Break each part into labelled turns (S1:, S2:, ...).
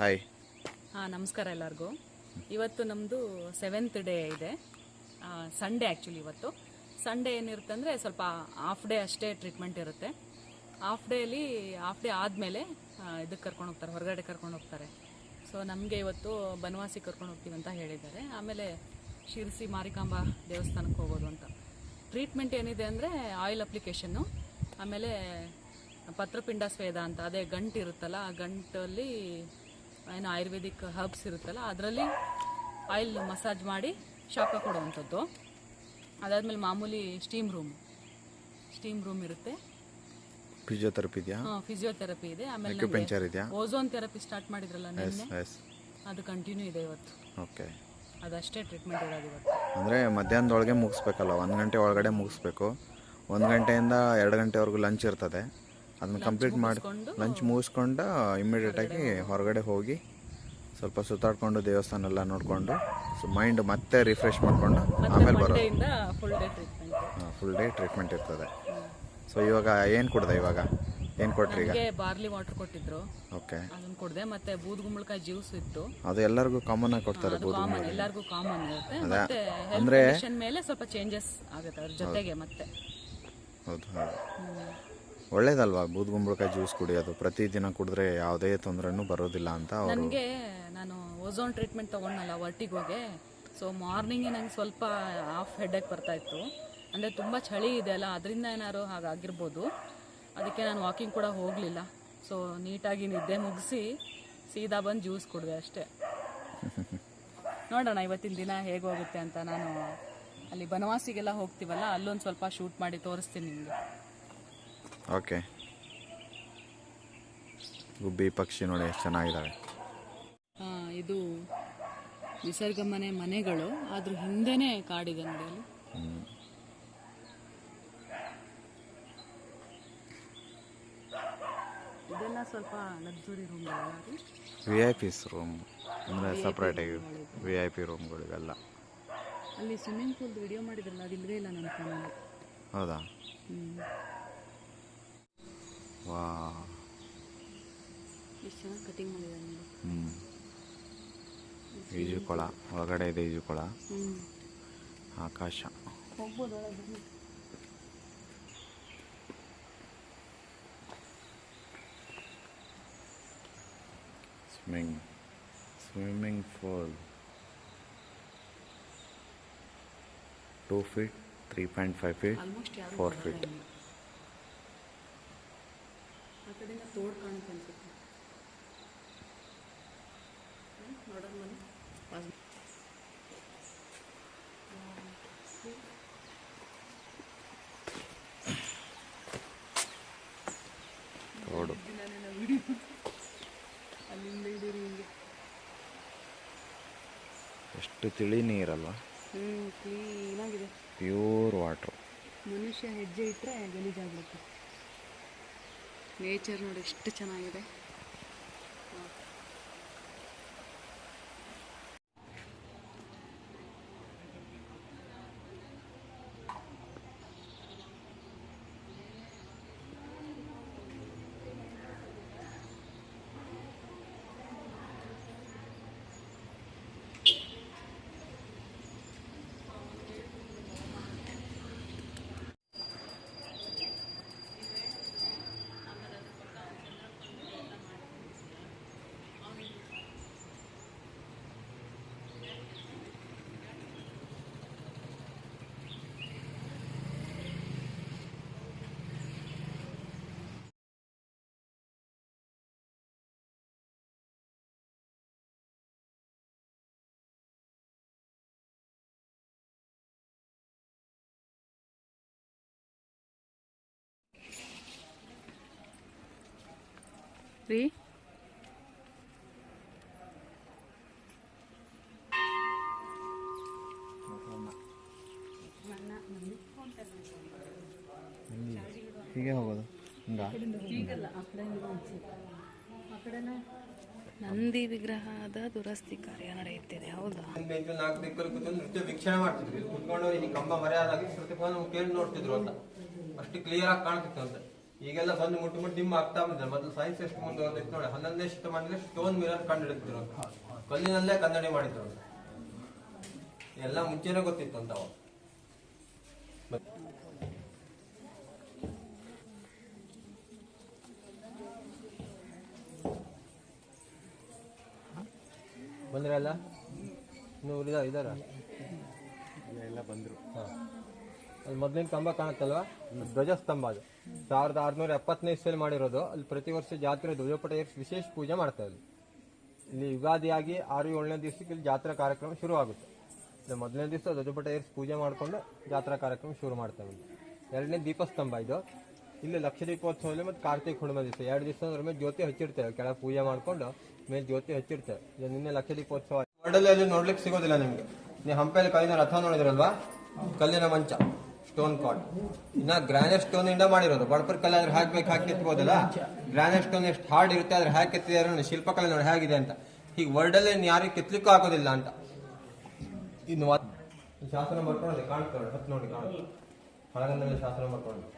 S1: Hi
S2: ಹಾಂ, ನಮಸ್ಕಾರ ಎಲ್ಲರಿಗೂ. ಇವತ್ತು ನಮ್ಮದು ಸೆವೆಂತ್ ಡೇ ಇದೆ. ಸಂಡೇ ಆ್ಯಕ್ಚುಲಿ ಇವತ್ತು. ಸಂಡೇ ಏನಿರುತ್ತೆ ಅಂದ್ರೆ ಸ್ವಲ್ಪ ಹಾಫ್ ಡೇ ಅಷ್ಟೇ ಟ್ರೀಟ್ಮೆಂಟ್ ಇರುತ್ತೆ. ಹಾಫ್ ಡೇಲಿ ಹಾಫ್ ಡೇ ಆದಮೇಲೆ ಇದಕ್ಕೆ ಕರ್ಕೊಂಡು ಹೋಗ್ತಾರೆ, ಹೊರಗಡೆ ಕರ್ಕೊಂಡು ಹೋಗ್ತಾರೆ. ಸೊ ನಮಗೆ ಇವತ್ತು ಬನವಾಸಿ ಕರ್ಕೊಂಡು ಹೋಗ್ತೀವಿ ಅಂತ ಹೇಳಿದ್ದಾರೆ. ಆಮೇಲೆ ಶಿರಸಿ ಮಾರಿಕಾಂಬ ದೇವಸ್ಥಾನಕ್ಕೆ ಹೋಗೋದು ಅಂತ. ಟ್ರೀಟ್ಮೆಂಟ್ ಏನಿದೆ ಅಂದರೆ ಆಯಿಲ್ ಅಪ್ಲಿಕೇಶನ್ನು ಆಮೇಲೆ ಪತ್ರಪಿಂಡ ಸ್ವೇದ ಅಂತ, ಅದೇ ಗಂಟು ಇರುತ್ತಲ್ಲ, ಆ ಗಂಟಲ್ಲಿ ಏನು ಆಯುರ್ವೇದಿಕ್ ಹರ್ಬ್ಸ್ ಇರುತ್ತಲ್ಲ ಅದರಲ್ಲಿ ಆಯಿಲ್ ಮಸಾಜ್ ಮಾಡಿ ಶಾಖ ಕೊಡುವಂಥದ್ದು. ಅದಾದಮೇಲೆ ಮಾಮೂಲಿ ಸ್ಟೀಮ್ ರೂಮ್ ಸ್ಟೀಮ್ ರೂಮ್ ಇರುತ್ತೆ.
S1: ಫಿಸಿಯೋಥೆರಪಿ ಇದೆಯಾ?
S2: ಹಾಂ ಫಿಸಿಯೋಥೆರಪಿ ಇದೆ. ಆಮೇಲೆ
S1: ಇದೆಯಾ?
S2: ಓಝೋನ್ ಥೆರಪಿ ಸ್ಟಾರ್ಟ್ ಮಾಡಿದ್ರಲ್ಲ ನಿನ್ನೆ? ಅದು ಕಂಟಿನ್ಯೂ ಇದೆ ಇವತ್ತು.
S1: ಓಕೆ
S2: ಅದಷ್ಟೇ ಟ್ರೀಟ್ಮೆಂಟ್ ಇರೋದು ಇವತ್ತು.
S1: ಅಂದರೆ ಮಧ್ಯಾಹ್ನದೊಳಗೆ ಮುಗಿಸ್ಬೇಕಲ್ಲ ಒಂದು ಗಂಟೆ ಒಳಗಡೆ ಮುಗಿಸ್ಬೇಕು. ಒಂದು ಗಂಟೆಯಿಂದ ಎರಡು ಗಂಟೆವರೆಗೂ ಲಂಚ್ ಇರ್ತದೆ. ಅದನ್ನ ಕಂಪ್ಲೀಟ್ ಮಾಡಿ ಲಂಚ್ ಮುಗಿಸ್ಕೊಂಡು ಇಮ್ಮಿಡಿಯೇಟಾಗಿ ಹೊರಗಡೆ ಹೋಗಿ ಸ್ವಲ್ಪ ಸುತ್ತಾಡ್ಕೊಂಡು ದೇವಸ್ಥಾನ ಎಲ್ಲ ನೋಡಿಕೊಂಡು ಸೊ ಮೈಂಡ್ ಮತ್ತೆ ರಿಫ್ರೆಶ್ ಮಾಡಿಕೊಂಡು ಆಮೇಲೆ ಬರೋದು
S2: ಹಾಂ ಫುಲ್ ಡೇ ಟ್ರೀಟ್ಮೆಂಟ್
S1: ಇರ್ತದೆ. ಸೊ ಇವಾಗ ಏನು ಕೊಡ್ದೆ ಇವಾಗ? ಏನು ಕೊಟ್ರಿ ಈಗ?
S2: ಬಾರ್ಲಿ ವಾಟರ್ ಕೊಟ್ಟಿದ್ರು.
S1: ಓಕೆ
S2: ಅದನ್ನ ಕೊಡ್ದೆ ಮತ್ತೆ ಬೂದ್ಗುಂಬಳಕಾಯಿ ಜ್ಯೂಸ್ ಇತ್ತು.
S1: ಅದು ಎಲ್ಲರಿಗೂ ಕಾಮನ್ ಆಗಿ ಕೊಡ್ತಾರೆ
S2: ಬೂದ್ಗುಂಬಳಕಾಯಿ ಎಲ್ಲರಿಗೂ ಕಾಮನ್ ಇರುತ್ತೆ. ಮತ್ತೆ
S1: ಅಂದ್ರೆ-
S2: ಮೇಲೆ ಸ್ವಲ್ಪ ಚೇಂಜಸ್ ಆಗುತ್ತೆ ಅದ್ರ ಜೊತೆಗೆ ಮತ್ತೆ.
S1: ಹೌದು ಹೌದು. ಒಳ್ಳೇದಲ್ವಾ? ಬೂದ್ಗುಂಬಳಕಾಯಿ ಜ್ಯೂಸ್ ಕುಡಿಯೋದು. ಪ್ರತಿದಿನ ಕುಡಿದ್ರೆ ಯಾವುದೇ ತೊಂದರೆನೂ ಬರೋದಿಲ್ಲ ಅಂತ ಅವರು
S2: ನನಗೆ ನಾನು ಓಝೋನ್ ಟ್ರೀಟ್ಮೆಂಟ್ ತೊಗೊಂಡಲ್ಲ ವರ್ಟಿಗೋಗೆ ಸೊ ಮಾರ್ನಿಂಗೆ ನಂಗೆ ಸ್ವಲ್ಪ ಹಾಫ್ ಹೆಡ್ಡೇಕ್ ಬರ್ತಾ ಇತ್ತು. ಅಂದರೆ ತುಂಬ ಚಳಿ ಇದೆ ಅಲ್ಲ, ಅದರಿಂದ ಏನಾದ್ರು ಹಾಗಾಗಿರ್ಬೋದು. ಅದಕ್ಕೆ ನಾನು ವಾಕಿಂಗ್ ಕೂಡ ಹೋಗಲಿಲ್ಲ. ಸೊ ನೀಟಾಗಿ ನಿದ್ದೆ ಮುಗಿಸಿ ಸೀದಾ ಬಂದು ಜ್ಯೂಸ್ ಕುಡಿದೆ ಅಷ್ಟೇ. ನೋಡೋಣ ಇವತ್ತಿನ ದಿನ ಹೇಗೆ ಹೋಗುತ್ತೆ ಅಂತ ನಾನು ಅಲ್ಲಿ ಬನವಾಸಿಗೆಲ್ಲ ಹೋಗ್ತೀವಲ್ಲ, ಅಲ್ಲೊಂದು ಸ್ವಲ್ಪ ಶೂಟ್ ಮಾಡಿ ತೋರಿಸ್ತೀನಿ ನಿಮಗೆ.
S1: ಓಕೆ. ಗುಬ್ಬಿ ಪಕ್ಷಿ ನೋಡಿ ಎಷ್ಟು ಚೆನ್ನಾಗಿದ್ದಾವೆ
S2: ಇದು ನಿಸರ್ಗ ಮನೆ ಮನೆಗಳು ಅದ್ರ ಹಿಂದೆನೆ ಕಾಡಿದೆ ನೋಡಿ ಅಲ್ಲಿ. ಇದೆಲ್ಲ ಸ್ವಲ್ಪ luxury room
S1: V I Ps room ಅಂದರೆ ಸಪ್ರೇಟಾಗಿ ವಿ ಐ ಪಿ ರೂಮ್ಗಳಿವೆಲ್ಲ
S2: ಅಲ್ಲಿ ಸ್ವಿಮ್ಮಿಂಗ್ ಪೂಲ್ ವಿಡಿಯೋ ಮಾಡಿದ್ರಲ್ಲ ಅದು ಇಲ್ಲವೇ ಇಲ್ಲ ನನ್ನ ಫೋನಲ್ಲಿ
S1: ಹೌದಾ?
S2: ಹ್ಞೂ
S1: ವಾ
S2: ಎಷ್ಟು ಚೆನ್ನಾಗಿ ಕಟಿಂಗ್ ಮಾಡಿದ್ದಾರೆ ನೋಡಿ.
S1: ಹ್ಞೂ ಈಜುಕೊಳ ಒಳಗಡೆ ಇದೆ ಈಜುಕೊಳ. ಆಕಾಶ.
S2: ಹೋಗ್ಬೋದು ಒಳಗೆ
S1: swimming swimming pool two feet three
S2: point five
S1: feet four
S2: feet ಕಡೆಯಿಂದ ತೋಡ್ ಕಾಣುತ್ತೆ ಅನ್ಸುತ್ತೆ. ಮನೆ ನೋಡೋಣ
S1: ರೋಡು
S2: ಅಲ್ಲಿಂದ ಹಿಡೀರಿ ಹಿಂಗೆ.
S1: ಎಷ್ಟು ತಿಳಿ ನೀರಲ್ವಾ?
S2: ಕ್ಲೀನ್ ಕ್ಲೀನಾಗಿದೆ
S1: ಪ್ಯೂರ್ ವಾಟ್ರು
S2: ಮನುಷ್ಯ ಹೆಜ್ಜೆ ಇಟ್ಟರೆ ಗಲೀಜಾಗ್ಬಿಡುತ್ತೆ. ನೇಚರ್ ನೋಡಿ ಎಷ್ಟು ಚೆನ್ನಾಗಿದೆ. ರೀ
S1: ಹೀಗೆ ಹೋಗೋದು.
S2: ನಂದಿ ವಿಗ್ರಹದ ದುರಸ್ತಿ ಕಾರ್ಯ ನಡೆಯುತ್ತಿದೆ ಹೌದಾ?
S3: ಬೆಂಚು ನಾಲ್ಕು ದಿಕ್ಕಲ್ಲಿ ಕೂತ್ಕೊಂಡು ನೃತ್ಯ ವೀಕ್ಷಣೆ ಮಾಡ್ತಿದ್ರು ಇಲ್ಲಿ ಕುತ್ಕೊಂಡು ಈ ಕಂಬ ಮರೆಯಾದಾಗಿ ಪ್ರತಿಭಾ ಕೇಳಿ ನೋಡ್ತಿದ್ರು ಅಂತ. ಅಷ್ಟು ಕ್ಲಿಯರ್ ಆಗಿ ಕಾಣ್ತಿತ್ತು ಅಂತ. ಈಗೆಲ್ಲ ಬಂದು ಮುಟ್ಟು ಮುಟ್ಟು ಡಿಮ್ ಆಗ್ತಾ ಬಂದಿದ್ದಾರೆ ಮೊದಲು ಸೈನ್ಸ್ ಎಷ್ಟು ಮುಂದೆ ಹೋಗ್ತಿತ್ತು ನೋಡಿ ಹನ್ನೊಂದನೇ ಶತಮಾನದಲ್ಲಿ ಸ್ಟೋನ್ ಮಿರರ್ ಕಂಡು ಹಿಡಿದ್ರು ಕಲ್ಲಿನಲ್ಲೇ ಕನ್ನಡಿ ಮಾಡಿದ್ರು ಎಲ್ಲ ಮುಂಚೆನೆ ಗೊತ್ತಿತ್ತು ಅಂತ ಅವಾಗ. ಬಂದ್ರೆ ಅಲ್ಲ ಇನ್ನು ಉಳಿದ ಇದಾರ?
S1: ಎಲ್ಲ ಬಂದರು.
S3: ಮೊದಲಿನ ಕಂಬ ಕಾಣುತ್ತಲ್ವಾ? ಧ್ವಜಸ್ತಂಭ ಅದು. ಸಾವಿರದ ಆರುನೂರ ಎಪ್ಪತ್ತನೇ ಇಸ್ವಿಯಲ್ಲಿ ಮಾಡಿರೋದು. ಅಲ್ಲಿ ಪ್ರತಿ ವರ್ಷ ಜಾತ್ರೆ ಧ್ವಜಪಟ ಏರಿಸಿ ವಿಶೇಷ ಪೂಜೆ ಮಾಡ್ತಾ ಅಲ್ಲಿ. ಇಲ್ಲಿ ಯುಗಾದಿಯಾಗಿ ಆರು, ಏಳನೇ ದಿವಸಕ್ಕೆ ಇಲ್ಲಿ ಜಾತ್ರಾ ಕಾರ್ಯಕ್ರಮ ಶುರುವಾಗುತ್ತೆ ಆಗುತ್ತೆ. ಮೊದಲನೇ ದಿವಸ ಧ್ವಜಪಟ ಏರಿಸಿ ಪೂಜೆ ಮಾಡಿಕೊಂಡು ಜಾತ್ರಾ ಕಾರ್ಯಕ್ರಮ ಶುರು ಮಾಡ್ತೇವೆ ಇಲ್ಲಿ. ಎರಡನೇ ದೀಪಸ್ತಂಭ ಇದು. ಇಲ್ಲಿ ಲಕ್ಷ ದೀಪೋತ್ಸವದಲ್ಲಿ ಮತ್ತು ಕಾರ್ತಿಕ ಹುಣ್ಣಿಮೆ ದಿವಸ. ಎರಡು ದಿವಸ ಅದ್ರ ಮೇಲೆ ಜ್ಯೋತಿ ಹಚ್ಚಿರ್ತೇವೆ ಕೆಳಗೆ ಪೂಜೆ ಮಾಡಿಕೊಂಡು ಮೇಲೆ ಜ್ಯೋತಿ ಹಚ್ಚಿರ್ತೇವೆ ಇದು ನಿನ್ನೆ ಲಕ್ಷ ದೀಪೋತ್ಸವ. ಅಲ್ಲಿ ನೋಡ್ಲಿಕ್ಕೆ ಸಿಗೋದಿಲ್ಲ ನಿಮಗೆ. ನೀವು ಹಂಪೆಯಲ್ಲಿ ಕೈನ ರಥ ನೋಡಿದ್ರಲ್ವಾ? ಕಲ್ಲಿನ ಮಂಚ. Stone cot. ಇನ್ನ ಗ್ರಾನೈಟ್ ಸ್ಟೋನ್ ಇಂದ ಮಾಡಿರೋದು. ಬಡಪರ್ ಕಲ್ಲ ಆದ್ರೆ ಹಾಕ್ಬೇಕು ಹಾಕಿ ಎತ್ಬೋದಲ್ಲ ಗ್ರಾನೈಟ್ ಸ್ಟೋನ್ ಎಷ್ಟು ಹಾರ್ಡ್ ಇರುತ್ತೆ ಅದ್ರ ಹಾಕಿ ಎತ್ತಿದ್ದಾರೆ ನೋಡಿ ಶಿಲ್ಪಕಲೆ ನೋಡಿ ಹೇಗಿದೆ ಅಂತ. ಹೀಗೆ ವರ್ಲ್ಡ್ ಅಲ್ಲಿ ಯಾರಿಗೆ ಕೆತ್ತಲಿಕ್ಕೂ ಆಗೋದಿಲ್ಲ ಅಂತ. ಇನ್ನು ಶಾಸನ ಬರ್ಕೊಳ್ಳೋದು ಕಾಣ್ತಾ ನೋಡಿ ಹತ್ತು ನೋಡಿ ಕಾಣುತ್ತೆ ಹಳಗಂದಲ್ಲಿ ಶಾಸನ ಬರ್ಕೊಳ್ಳೋದು.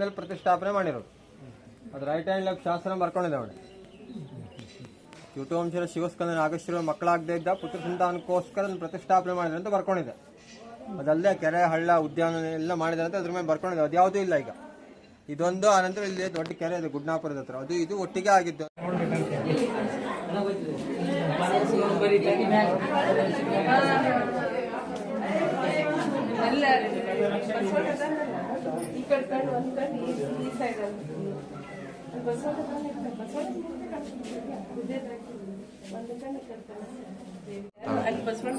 S3: ಮನೇಲಿ ಪ್ರತಿಷ್ಠಾಪನೆ ಮಾಡಿರೋದು. ಅದು ರೈಟ್ ಹ್ಯಾಂಡ್ ಶಾಸನ ಬರ್ಕೊಂಡಿದೆ ಅವಳು. ಯುಟವಂಶರ ಶಿವಸ್ಕಂದನ ಆಗಶ್ವರ ಮಕ್ಕಳಾಗದೇ ಇದ್ದ ಪುತ್ರ ಸಂತಾನಕ್ಕೋಸ್ಕರ ಪ್ರತಿಷ್ಠಾಪನೆ ಮಾಡಿದ್ರೆ ಅಂತ ಬರ್ಕೊಂಡಿದೆ. ಅದಲ್ಲದೆ ಕೆರೆ, ಹಳ್ಳ, ಉದ್ಯಾನ ಎಲ್ಲ ಮಾಡಿದ್ರೆ ಅಂತ ಅದ್ರ ಮೇಲೆ ಬರ್ಕೊಂಡಿದೆ. ಅದ್ಯಾವುದೂ ಇಲ್ಲ ಈಗ. ಇದೊಂದು ಆನಂತರ ಇಲ್ಲಿ ದೊಡ್ಡ ಕೆರೆ ಇದೆ ಗುಡ್ನಾಪುರದ ಹತ್ರ. ಅದು ಇದು ಒಟ್ಟಿಗೆ ಆಗಿದ್ದು.
S4: ಈ ಕಡೆ ಕಣ್ಣು ಒಂದ್ ಕಣ್ಣು ಈ- ಈ ಸೈಡ್ ಅಲ್ಲಿ ಬಸವಣ್ಣ ಬಸವಣ್ಣ ಒಂದು ಕಣ್ಣು ಈ ಕಡೆ ಕಣ್ಣು. ಅಲ್ಲಿ ಬಸವಣ್ಣ